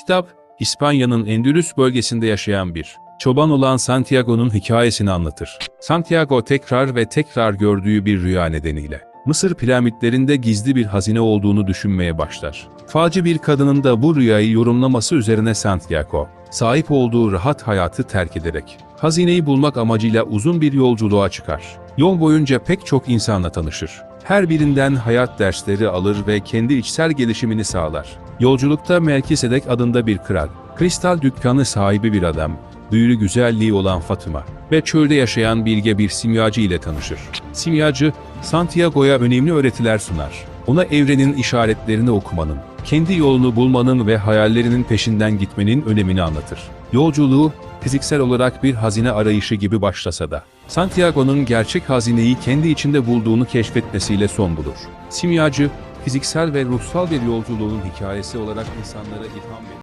Kitap, İspanya'nın Endülüs bölgesinde yaşayan bir çoban olan Santiago'nun hikayesini anlatır. Santiago tekrar ve tekrar gördüğü bir rüya nedeniyle Mısır piramitlerinde gizli bir hazine olduğunu düşünmeye başlar. Falcı bir kadının da bu rüyayı yorumlaması üzerine Santiago, sahip olduğu rahat hayatı terk ederek hazineyi bulmak amacıyla uzun bir yolculuğa çıkar. Yol boyunca pek çok insanla tanışır. Her birinden hayat dersleri alır ve kendi içsel gelişimini sağlar. Yolculukta Melkisedek adında bir kral, kristal dükkanı sahibi bir adam, büyülü güzelliği olan Fatıma ve çölde yaşayan bilge bir simyacı ile tanışır. Simyacı, Santiago'ya önemli öğretiler sunar. Ona evrenin işaretlerini okumanın, kendi yolunu bulmanın ve hayallerinin peşinden gitmenin önemini anlatır. Yolculuğu, fiziksel olarak bir hazine arayışı gibi başlasa da, Santiago'nun gerçek hazineyi kendi içinde bulduğunu keşfetmesiyle son bulur. Simyacı, fiziksel ve ruhsal bir yolculuğun hikayesi olarak insanlara ilham verir.